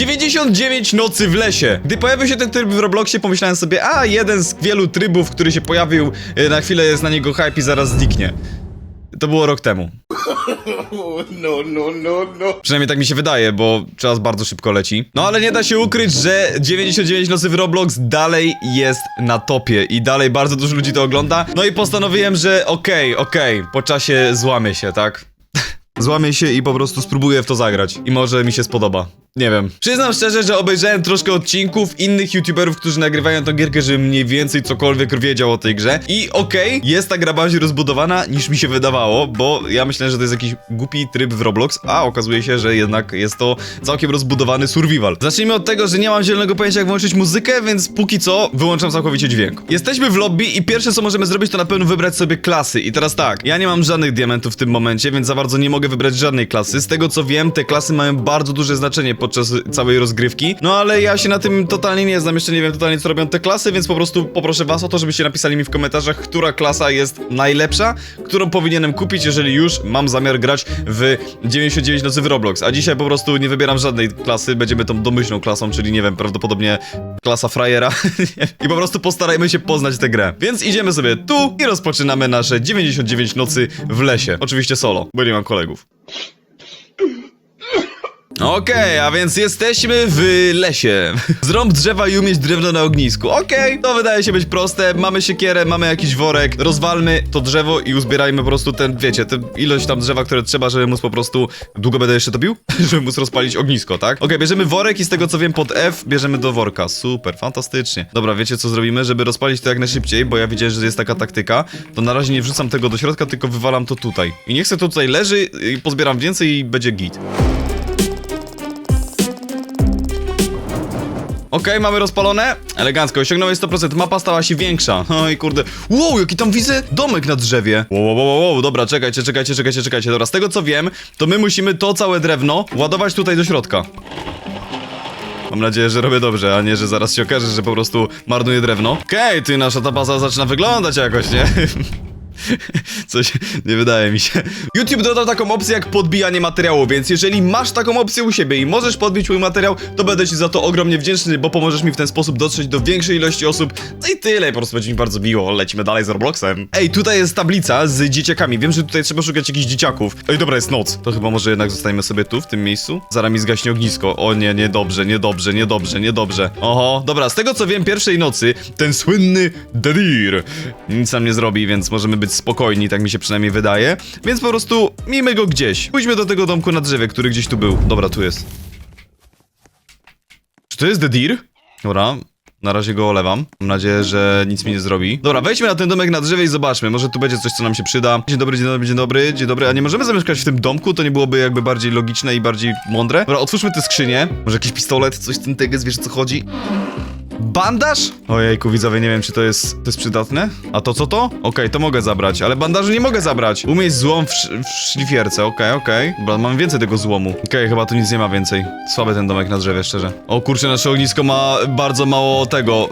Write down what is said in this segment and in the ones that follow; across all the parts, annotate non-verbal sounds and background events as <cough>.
99 nocy w lesie. Gdy pojawił się ten tryb w Robloxie, pomyślałem sobie, a jeden z wielu trybów, który się pojawił, e, na chwilę jest na niego hype i zaraz zniknie. To było rok temu. <laughs> no, no, no, no. Przynajmniej tak mi się wydaje, bo czas bardzo szybko leci. No ale nie da się ukryć, że 99 nocy w Roblox dalej jest na topie i dalej bardzo dużo ludzi to ogląda. No i postanowiłem, że okej, okej, po czasie złamię się, tak? <laughs> Złamię się i po prostu spróbuję w to zagrać. I może mi się spodoba. Nie wiem. Przyznam szczerze, że obejrzałem troszkę odcinków innych youtuberów, którzy nagrywają tą gierkę, żebym mniej więcej cokolwiek wiedział o tej grze. I okej, jest ta gra bardziej rozbudowana niż mi się wydawało, bo ja myślałem, że to jest jakiś głupi tryb w Roblox, a okazuje się, że jednak jest to całkiem rozbudowany survival. Zacznijmy od tego, że nie mam zielonego pojęcia jak włączyć muzykę, więc póki co wyłączam całkowicie dźwięk. Jesteśmy w lobby i pierwsze co możemy zrobić to na pewno wybrać sobie klasy. I teraz tak, ja nie mam żadnych diamentów w tym momencie, więc za bardzo nie mogę wybrać żadnej klasy. Z tego co wiem, te klasy mają bardzo duże znaczenie podczas całej rozgrywki. No ale ja się na tym totalnie nie znam, jeszcze nie wiem totalnie co robią te klasy, więc po prostu poproszę was o to, żebyście napisali mi w komentarzach, która klasa jest najlepsza, którą powinienem kupić, jeżeli już mam zamiar grać w 99 nocy w Roblox. A dzisiaj po prostu nie wybieram żadnej klasy, będziemy tą domyślną klasą, czyli nie wiem, prawdopodobnie klasa frajera. <laughs> I po prostu postarajmy się poznać tę grę. Więc idziemy sobie tu i rozpoczynamy nasze 99 nocy w lesie. Oczywiście solo, bo nie mam kolegów. Okej, a więc jesteśmy w lesie. <laughs> Zrąb drzewa i umieść drewno na ognisku. Okej, to wydaje się być proste. Mamy siekierę, mamy jakiś worek. Rozwalmy to drzewo i uzbierajmy po prostu ten, wiecie, tę ilość tam drzewa, które trzeba, żeby móc po prostu... Długo będę jeszcze to bił? <laughs> żeby móc rozpalić ognisko, tak? Okej, bierzemy worek i z tego co wiem pod F bierzemy do worka. Super, fantastycznie. Dobra, wiecie co zrobimy? Żeby rozpalić to jak najszybciej, bo ja widziałem, że jest taka taktyka, to na razie nie wrzucam tego do środka, tylko wywalam to tutaj. I niech se to tutaj leży, pozbieram więcej i będzie git. Okej, mamy rozpalone. Elegancko, osiągnąłem 100%. Mapa stała się większa. Oj, kurde. Wow, jaki tam widzę domek na drzewie. Wow, wow, wow, wow. Dobra, czekajcie, czekajcie, czekajcie, czekajcie. Dobra, z tego co wiem, to my musimy to całe drewno ładować tutaj do środka. Mam nadzieję, że robię dobrze, a nie, że zaraz się okaże, że po prostu marnuję drewno. Okej, ty, nasza ta baza zaczyna wyglądać jakoś, nie? <laughs> <laughs> Coś nie wydaje mi się. YouTube dodał taką opcję jak podbijanie materiału, więc jeżeli masz taką opcję u siebie i możesz podbić mój materiał, to będę ci za to ogromnie wdzięczny, bo pomożesz mi w ten sposób dotrzeć do większej ilości osób. No i tyle, po prostu będzie mi bardzo miło. Lecimy dalej z Robloxem. Ej, tutaj jest tablica z dzieciakami. Wiem, że tutaj trzeba szukać jakichś dzieciaków. Ej, dobra, jest noc. To chyba może jednak zostajemy sobie tu, w tym miejscu. Zaraz mi zgaśnie ognisko. O nie, niedobrze, niedobrze, niedobrze, niedobrze. Oho, dobra, z tego co wiem, pierwszej nocy ten słynny Dedir nic nam nie zrobi, więc możemy być spokojni, tak mi się przynajmniej wydaje. Więc po prostu miejmy go gdzieś. Pójdźmy do tego domku na drzewie, który gdzieś tu był. Dobra, tu jest. Czy to jest Dedir? Dobra. Na razie go olewam. Mam nadzieję, że nic mi nie zrobi. Dobra, wejdźmy na ten domek na drzewie i zobaczmy. Może tu będzie coś, co nam się przyda. Dzień dobry, dzień dobry, dzień dobry, dzień dobry. A nie możemy zamieszkać w tym domku? To nie byłoby jakby bardziej logiczne i bardziej mądre? Dobra, otwórzmy tę skrzynię. Może jakiś pistolet, coś ten teges, wiesz co chodzi? Bandaż? Ojejku, widzowie, nie wiem, czy to jest, to jest przydatne. A to co to? Okej, to mogę zabrać, ale bandażu nie mogę zabrać. Umieść złom w, w szlifierce, okej, okej. Dobra, mam więcej tego złomu. Okej, chyba tu nic nie ma więcej. Słaby ten domek na drzewie, szczerze. O kurczę, nasze ognisko ma bardzo mało tego,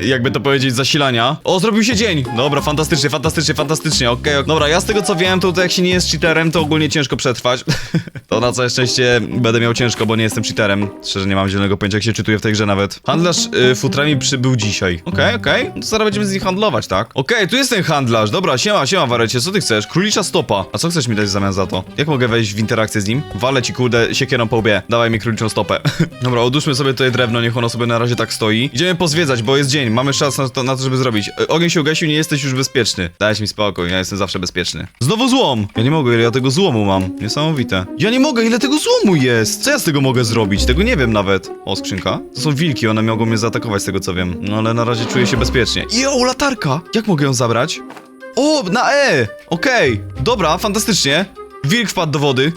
y, <laughs> jakby to powiedzieć, zasilania. O, zrobił się dzień! Dobra, fantastycznie, fantastycznie, fantastycznie, okej. ok. Dobra, ja z tego co wiem, to, to jak się nie jest cheaterem, to ogólnie ciężko przetrwać. <laughs> to na całe szczęście będę miał ciężko, bo nie jestem cheaterem. Szczerze, nie mam zielonego pojęcia, jak się czytuje w tej grze nawet. Handlarz y, futrami przybył dzisiaj. Okej, okej. No to zaraz będziemy z nim handlować, tak? Okej, tu jest ten handlarz. Dobra, siema, siema, Warecie, co ty chcesz? Królicza stopa. A co chcesz mi dać w zamian za to? Jak mogę wejść w interakcję z nim? Walę ci, kurde, siekierą po łbie. Dawaj mi króliczą stopę. <laughs> Dobra, odłóżmy sobie tutaj drewno, niech ono sobie na razie tak stoi. Idziemy pozwiedzać, bo jest dzień. Mamy czas na to, na to żeby zrobić. E, Ogień się ugasił, nie jesteś już bezpieczny. Dajesz mi spokój, ja jestem zawsze bezpieczny. Znowu złom! Ja nie mogę, ile ja tego złomu mam. Niesamowite. Ja nie mogę, ile tego złomu jest! Co ja z tego mogę zrobić? Tego nie wiem nawet. O, skrzynka. To są wilki, one mogą mnie zaatakować z tego co wiem. No ale na razie czuję się bezpiecznie. Jo, latarka! Jak mogę ją zabrać? O, na E! Okej, dobra, fantastycznie. Wilk wpadł do wody.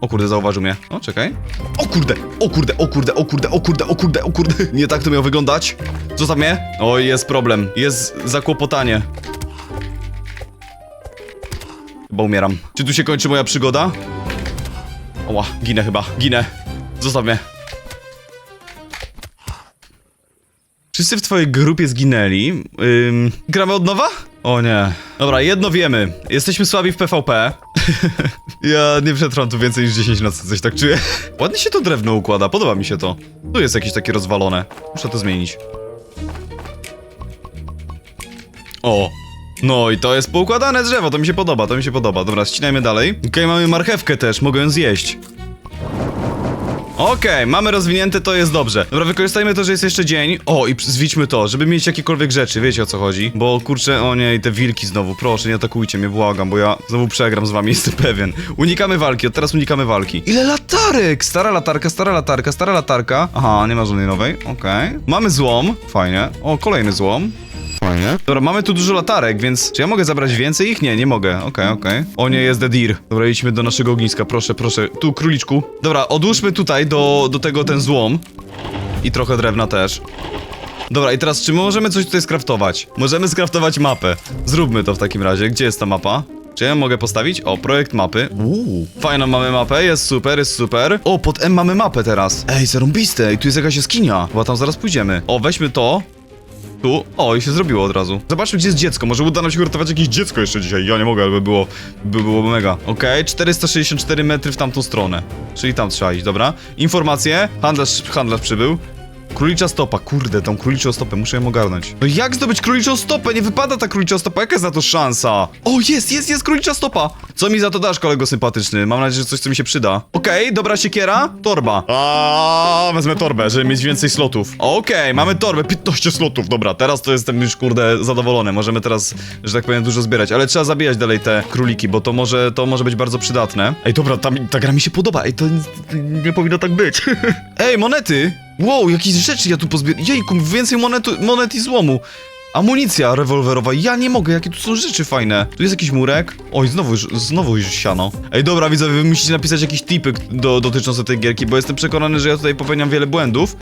O kurde, zauważył mnie. O, czekaj. O kurde, o kurde, o kurde, o kurde, o kurde, o kurde, o kurde. <laughs> Nie tak to miało wyglądać. Zostaw mnie. Oj, jest problem. Jest zakłopotanie. Chyba umieram. Czy tu się kończy moja przygoda? Oła, ginę chyba, ginę. Zostaw mnie. Wszyscy w twojej grupie zginęli. Ym, gramy od nowa? O nie. Dobra, jedno wiemy. Jesteśmy słabi w PvP. <laughs> ja nie przetrwam tu więcej niż 10 nocy, coś tak czuję. Ładnie się to drewno układa, podoba mi się to. Tu jest jakieś takie rozwalone. Muszę to zmienić. O! No i to jest poukładane drzewo, to mi się podoba, to mi się podoba. Dobra, ścinajmy dalej. Okej, mamy marchewkę też, mogę ją zjeść. Okej, mamy rozwinięte, to jest dobrze. Dobra, wykorzystajmy to, że jest jeszcze dzień. O, i zwiedźmy to, żeby mieć jakiekolwiek rzeczy, wiecie o co chodzi. Bo kurczę, o nie, i te wilki znowu, proszę, nie atakujcie mnie, błagam, bo ja znowu przegram z wami, <laughs> jestem pewien. Unikamy walki, od teraz unikamy walki. Ile latarek! Stara latarka, stara latarka, stara latarka. Aha, nie ma żadnej nowej, okej. Mamy złom, fajnie. O, kolejny złom. Fajnie. Dobra, mamy tu dużo latarek, więc czy ja mogę zabrać więcej ich? Nie, nie mogę. Okej, okej. O nie, jest the deer. Dobra, idźmy do naszego ogniska, proszę, proszę. Tu, króliczku. Dobra, odłóżmy tutaj do, do tego ten złom. I trochę drewna też. Dobra, i teraz czy my możemy coś tutaj skraftować? Możemy skraftować mapę. Zróbmy to w takim razie. Gdzie jest ta mapa? Czy ja mogę postawić? O, projekt mapy. Uuu. Fajną mamy mapę, jest super, jest super. O, pod M mamy mapę teraz. Ej, zarąbiste, i tu jest jakaś jaskinia. Chyba tam zaraz pójdziemy. O, weźmy to. Tu. O, i się zrobiło od razu. Zobaczmy, gdzie jest dziecko. Może uda nam się uratować jakieś dziecko jeszcze dzisiaj. Ja nie mogę, ale by było, by było mega. Okej, 464 metry w tamtą stronę. Czyli tam trzeba iść, dobra. Informacje. Handlarz, handlarz przybył. Królicza stopa, kurde, tą króliczą stopę, muszę ją ogarnąć. No jak zdobyć króliczą stopę? Nie wypada ta królicza stopa, jaka jest na to szansa? O, jest, jest, jest królicza stopa! Co mi za to dasz, kolego sympatyczny? Mam nadzieję, że coś, co mi się przyda. Okej, dobra siekiera, torba. A, wezmę torbę, żeby mieć więcej slotów. Okej, mamy torbę, 15 slotów, dobra, teraz to jestem już, kurde, zadowolony. Możemy teraz, że tak powiem, dużo zbierać, ale trzeba zabijać dalej te króliki, bo to może, to może być bardzo przydatne. Ej, dobra, ta, ta gra mi się podoba, ej, to nie, powinno tak być. <laughs> ej, monety! Wow, jakieś rzeczy ja tu pozbieram. Jejku, więcej monetu, monet i złomu. Amunicja rewolwerowa, ja nie mogę, jakie tu są rzeczy fajne. Tu jest jakiś murek. Oj, znowu znowu już siano. Ej, dobra, widzowie, wy musicie napisać jakiś tipy do, dotyczące tej gierki, bo jestem przekonany, że ja tutaj popełniam wiele błędów.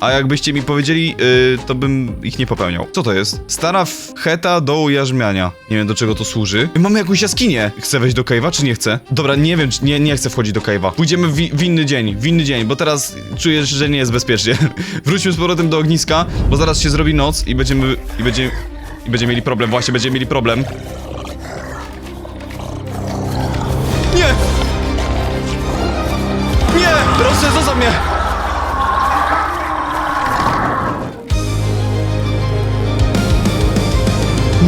A jakbyście mi powiedzieli, yy, to bym ich nie popełniał. Co to jest? Stara heta do ujarzmiania. Nie wiem do czego to służy. Mamy jakąś jaskinię. Chcę wejść do cave'a, czy nie chcę? Dobra, nie wiem, czy nie, nie chcę wchodzić do cave'a. Pójdziemy w, w inny dzień, w inny dzień, bo teraz czuję, że nie jest bezpiecznie. <laughs> Wróćmy z powrotem do ogniska, bo zaraz się zrobi noc i będziemy, i będziemy, i będziemy mieli problem. Właśnie, będziemy mieli problem. Nie! Nie! Proszę, zostaw mnie!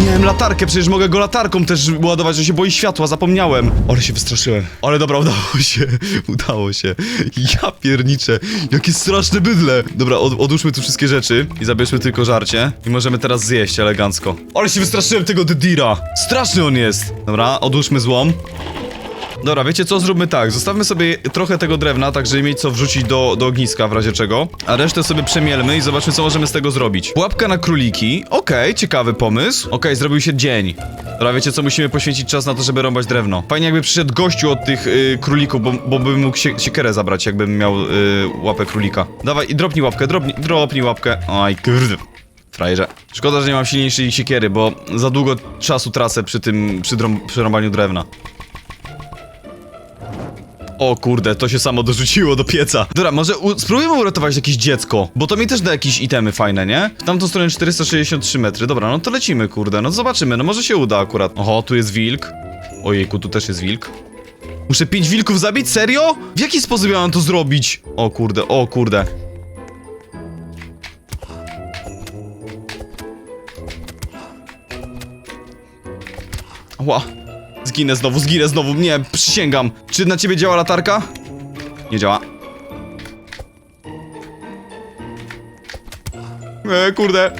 Miałem latarkę, przecież mogę go latarką też ładować, że się boi światła, zapomniałem. Ale się wystraszyłem. Ale dobra, <laughs> udało się, udało się. Ja pierniczę, jakie straszne bydle. Dobra, od, odłóżmy tu wszystkie rzeczy i zabierzmy tylko żarcie. I możemy teraz zjeść elegancko. Ale się wystraszyłem tego Dedira. Straszny on jest. Dobra, odłóżmy złom. Dobra, wiecie co? Zróbmy tak. Zostawmy sobie trochę tego drewna, tak żeby mieć co wrzucić do, do ogniska w razie czego. A resztę sobie przemielmy i zobaczmy, co możemy z tego zrobić. Pułapka na króliki. Okej, ciekawy pomysł. Okej, zrobił się dzień. Dobra, wiecie co? Musimy poświęcić czas na to, żeby rąbać drewno. Fajnie jakby przyszedł gościu od tych y, królików, bo, bo bym mógł sie, siekierę zabrać, jakbym miał y, łapę królika. Dawaj, i dropnij łapkę, dropnij, dropnij łapkę. Oj, kurde. Frajerze. Szkoda, że nie mam silniejszej siekiery, bo za długo czasu tracę przy tym, przy, drą- przy rąbaniu drewna. O kurde, to się samo dorzuciło do pieca. Dobra, może spróbujemy uratować jakieś dziecko, bo to mi też da jakieś itemy fajne, nie? W tamtą stronę 463 metry. Dobra, no to lecimy, kurde, no zobaczymy, no może się uda akurat. Oho, tu jest wilk. Ojejku, tu też jest wilk. Muszę pięć wilków zabić? Serio? W jaki sposób mam to zrobić? O kurde, o kurde. Ła. Zginę znowu, zginę znowu, nie, przysięgam. Czy na ciebie działa latarka? Nie działa. E, kurde.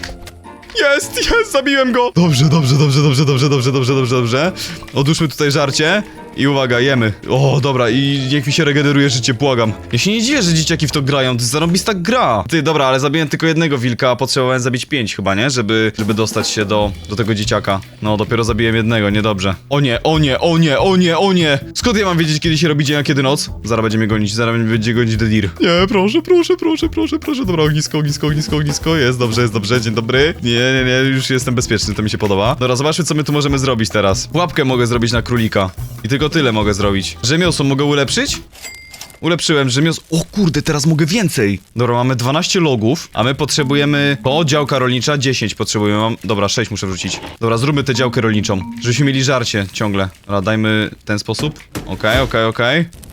Jest, jest, zabiłem go! Dobrze, dobrze, dobrze, dobrze, dobrze, dobrze, dobrze, dobrze, dobrze. Odłóżmy tutaj żarcie i uwaga, jemy. O, dobra, i niech mi się regeneruje życie, błagam. Ja się nie dziwię, że dzieciaki w to grają, to jest zarąbista gra. Ty, dobra, ale zabiłem tylko jednego wilka, a potrzebowałem zabić pięć chyba, nie? Żeby, żeby dostać się do, do tego dzieciaka. No, dopiero zabiłem jednego, niedobrze. O nie, o nie, o nie, o nie, o nie! Skąd ja mam wiedzieć, kiedy się robi dzień, a kiedy noc? Zaraz będzie mnie gonić, zaraz będzie gonić Deer. Nie, proszę, proszę, proszę, proszę, proszę. Dobra, ognisko, ognisko, ognisko, ognisko. Jest dobrze, jest dobrze, dzień dobry. Nie, nie, nie, już jestem bezpieczny, to mi się podoba. Dobra, zobaczmy, co my tu możemy zrobić teraz. Pułapkę mogę zrobić na królika. I tylko tyle mogę zrobić. Rzemiosło mogę ulepszyć? Ulepszyłem rzemiosło. O kurde, teraz mogę więcej. Dobra, mamy 12 logów, a my potrzebujemy po działka rolnicza 10 potrzebujemy. Mam... Dobra, 6 muszę wrzucić. Dobra, zróbmy tę działkę rolniczą, żebyśmy mieli żarcie ciągle. Dobra, dajmy ten sposób. Okej, okej, okej.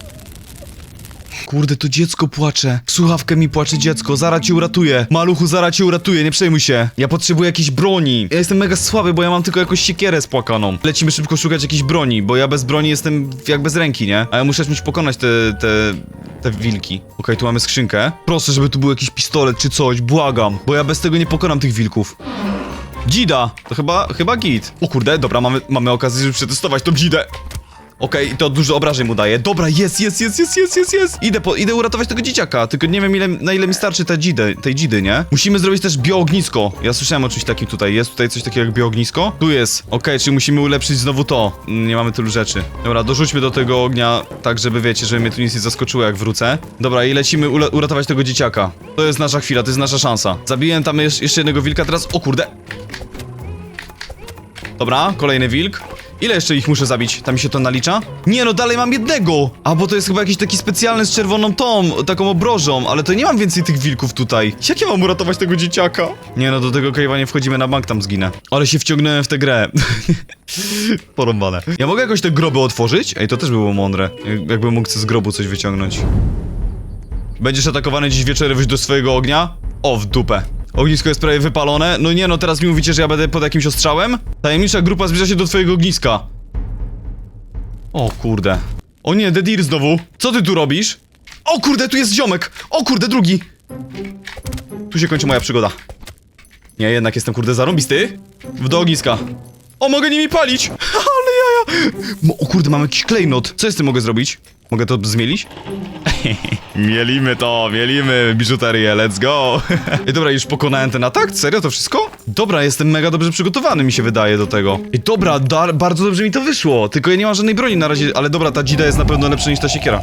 Kurde, to dziecko płacze. Słuchawkę mi płacze dziecko, Zara cię uratuje. Maluchu, Zara cię uratuje, nie przejmuj się. Ja potrzebuję jakiejś broni. Ja jestem mega słaby, bo ja mam tylko jakąś siekierę spłakaną. Lecimy szybko szukać jakiejś broni, bo ja bez broni jestem jak bez ręki, nie? A ja muszę mieć pokonać te, te, te wilki. Okej, tu mamy skrzynkę. Proszę, żeby tu był jakiś pistolet czy coś, błagam. Bo ja bez tego nie pokonam tych wilków. Dzida! To chyba, chyba git. O kurde, dobra, mamy, mamy okazję, żeby przetestować tą dzidę. Okej, to dużo obrażeń mu daje. Dobra, jest, jest, jest, jest, jest, jest, jest. Idę, po, idę uratować tego dzieciaka, tylko nie wiem ile, na ile mi starczy ta dzidy, tej dzidy, nie? Musimy zrobić też bioognisko. Ja słyszałem o czymś takim tutaj. Jest tutaj coś takiego jak bioognisko? Tu jest. Okej, czyli musimy ulepszyć znowu to. Mm, Nie mamy tylu rzeczy. Dobra, dorzućmy do tego ognia, tak żeby wiecie, żeby mnie tu nic nie zaskoczyło jak wrócę. Dobra, i lecimy uratować tego dzieciaka. To jest nasza chwila, to jest nasza szansa. Zabiłem tam jeszcze jednego wilka, teraz... O kurde! Dobra, kolejny wilk. Ile jeszcze ich muszę zabić? Tam się to nalicza? Nie no, dalej mam jednego! A, bo to jest chyba jakiś taki specjalny z czerwoną tą, taką obrożą, ale to nie mam więcej tych wilków tutaj. Jak ja mam uratować tego dzieciaka? Nie no, do tego kajwa nie wchodzimy na bank, tam zginę. Ale się wciągnąłem w tę grę. <laughs> Porąbane. Ja mogę jakoś te groby otworzyć? Ej, to też by było mądre. Jak- Jakbym mógł z grobu coś wyciągnąć. Będziesz atakowany dziś wieczorem, wyjść do swojego ognia? O, w dupę. Ognisko jest prawie wypalone. No nie no, teraz mi mówicie, że ja będę pod jakimś ostrzałem? Tajemnicza grupa zbliża się do twojego ogniska. O kurde. O nie, Dedir znowu. Co ty tu robisz? O kurde, tu jest ziomek. O kurde, drugi. Tu się kończy moja przygoda. Nie, jednak jestem kurde zarąbisty. W do ogniska. O, mogę nimi palić! <laughs> Ale jaja! Mo- O kurde, mam jakiś klejnot. Co z tym mogę zrobić? Mogę to zmielić? <laughs> Mielimy to, mielimy biżuterię, let's go! <laughs> I dobra, już pokonałem ten atak? Serio, to wszystko? Dobra, jestem mega dobrze przygotowany, mi się wydaje do tego. I dobra, bardzo dobrze mi to wyszło, tylko ja nie mam żadnej broni na razie, ale dobra, ta dzida jest na pewno lepsza niż ta siekiera.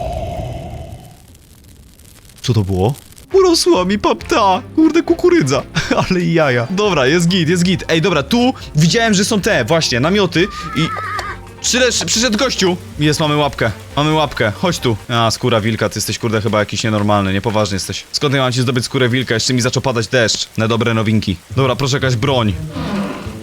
Co to było? Urosła mi papta! Kurde, kukurydza! <laughs> Ale jaja. Dobra, jest git, jest git. Ej, dobra, tu widziałem, że są te, właśnie, namioty i... Przylesz, przyszedł gościu! Jest, mamy łapkę. Mamy łapkę. Chodź tu. A, skóra wilka, ty jesteś kurde chyba jakiś nienormalny, niepoważny jesteś. Skąd ja mam ci zdobyć skórę wilka? Jeszcze mi zaczął padać deszcz. Na dobre nowinki. Dobra, proszę jakaś broń.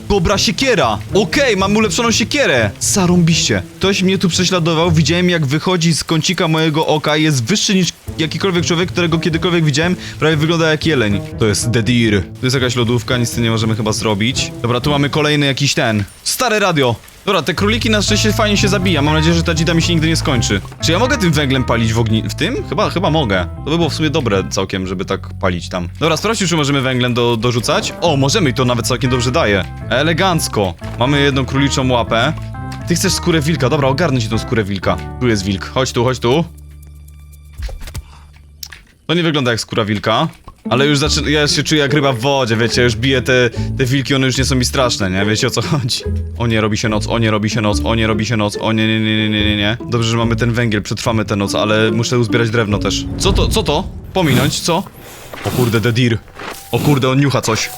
Dobra siekiera! Okej, mam ulepszoną siekierę! Zarąbiście. Ktoś mnie tu prześladował, widziałem jak wychodzi z kącika mojego oka, jest wyższy niż jakikolwiek człowiek, którego kiedykolwiek widziałem, prawie wygląda jak jeleń. To jest Dedir. Tu jest jakaś lodówka, nic z tym nie możemy chyba zrobić. Dobra, tu mamy kolejny jakiś ten. Stare radio! Dobra, te króliki na szczęście fajnie się zabija. Mam nadzieję, że ta dzida mi się nigdy nie skończy. Czy ja mogę tym węglem palić w ogni... w tym? Chyba, chyba mogę. To by było w sumie dobre całkiem, żeby tak palić tam. Dobra, sprawdźmy, czy możemy węglem do, dorzucać. O, możemy i to nawet całkiem dobrze daje. Elegancko. Mamy jedną króliczą łapę. Ty chcesz skórę wilka. Dobra, ogarnę ci tą skórę wilka. Tu jest wilk. Chodź tu, chodź tu. To nie wygląda jak skóra wilka. Ale już zaczyna, ja się czuję jak ryba w wodzie, wiecie, już biję te, te wilki, one już nie są mi straszne, nie? Wiecie o co chodzi? O nie, robi się noc, o nie, robi się noc, o nie, robi się noc, o nie, nie, nie, nie, nie, nie, nie. Dobrze, że mamy ten węgiel, przetrwamy tę noc, ale muszę uzbierać drewno też. Co to, co to? Pominąć, co? O kurde, Dedir. O kurde, on niucha coś.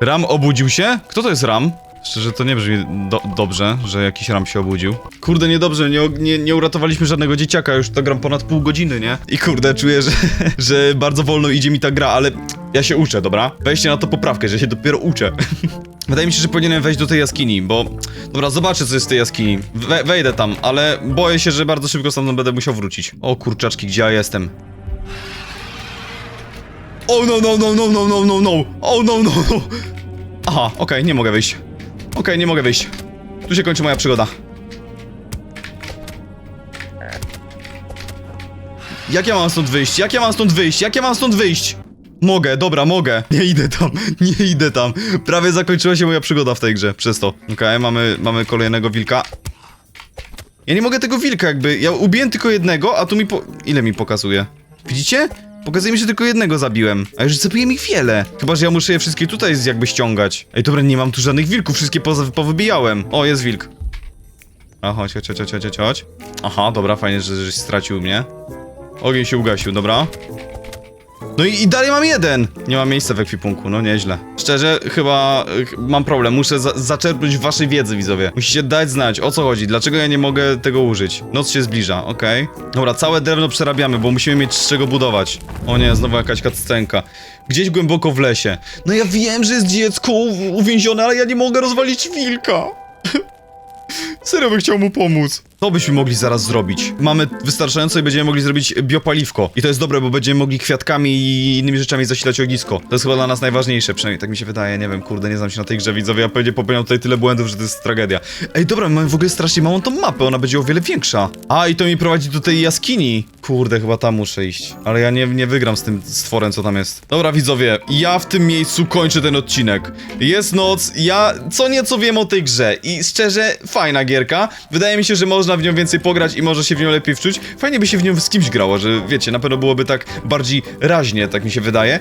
Ram obudził się? Kto to jest Ram? Szczerze, to nie brzmi do dobrze, że jakiś Ram się obudził. Kurde, niedobrze, nie, nie, nie uratowaliśmy żadnego dzieciaka, już to gram ponad pół godziny, nie? I kurde, czuję, że, <laughs> że bardzo wolno idzie mi ta gra, ale ja się uczę, dobra? Weźcie na to poprawkę, że się dopiero uczę. <laughs> Wydaje mi się, że powinienem wejść do tej jaskini, bo... Dobra, zobaczę, co jest w tej jaskini. We wejdę tam, ale boję się, że bardzo szybko stamtąd będę musiał wrócić. O kurczaczki, gdzie ja jestem? O no no no no no no no no O no no no Aha, okej, nie mogę wyjść Okej, nie mogę wyjść Tu się kończy moja przygoda Jak ja mam stąd wyjść? Jak ja mam stąd wyjść? Jak ja mam stąd wyjść? Mogę, dobra, mogę. <laughs> Nie idę tam, nie idę tam. Prawie zakończyła się moja przygoda w tej grze, przez to. Okej, mamy, mamy kolejnego wilka. Ja nie mogę tego wilka jakby, ja ubiłem tylko jednego, a tu mi po... Ile mi pokazuje? Widzicie? Pokazuje mi, że tylko jednego zabiłem, a już zabiłem ich wiele. Chyba, że ja muszę je wszystkie tutaj jakby ściągać. Ej, dobra, nie mam tu żadnych wilków, wszystkie poza, powybijałem. O, jest wilk. A, chodź, chodź, chodź, chodź, chodź, chodź. Aha, dobra, fajnie, że, że stracił mnie. Ogień się ugasił, dobra. No i, i dalej mam jeden. Nie mam miejsca w ekwipunku, no nieźle. Szczerze, chyba ch- mam problem. Muszę za zaczerpnąć waszej wiedzy, widzowie. Musicie dać znać, o co chodzi, dlaczego ja nie mogę tego użyć. Noc się zbliża, okej. Dobra, całe drewno przerabiamy, bo musimy mieć z czego budować. O nie, znowu jakaś kaccenka. Gdzieś głęboko w lesie. No ja wiem, że jest dziecko uwięzione, ale ja nie mogę rozwalić wilka. <laughs> Serio bym chciał mu pomóc. To byśmy mogli zaraz zrobić. Mamy wystarczająco i będziemy mogli zrobić biopaliwko. I to jest dobre, bo będziemy mogli kwiatkami i innymi rzeczami zasilać ognisko. To jest chyba dla nas najważniejsze, przynajmniej tak mi się wydaje. Nie wiem, kurde, nie znam się na tej grze, widzowie. Ja pewnie popełniam tutaj tyle błędów, że to jest tragedia. Ej, dobra, mamy w ogóle strasznie małą tą mapę, ona będzie o wiele większa. A, i to mi prowadzi do tej jaskini. Kurde, chyba tam muszę iść. Ale ja nie, nie wygram z tym stworem, co tam jest. Dobra, widzowie, ja w tym miejscu kończę ten odcinek. Jest noc, ja co nieco wiem o tej grze i szczerze, fajna gierka. Wydaje mi się, że można w nią więcej pograć i może się w nią lepiej wczuć. Fajnie by się w nią z kimś grało, że wiecie, na pewno byłoby tak bardziej raźnie, tak mi się wydaje.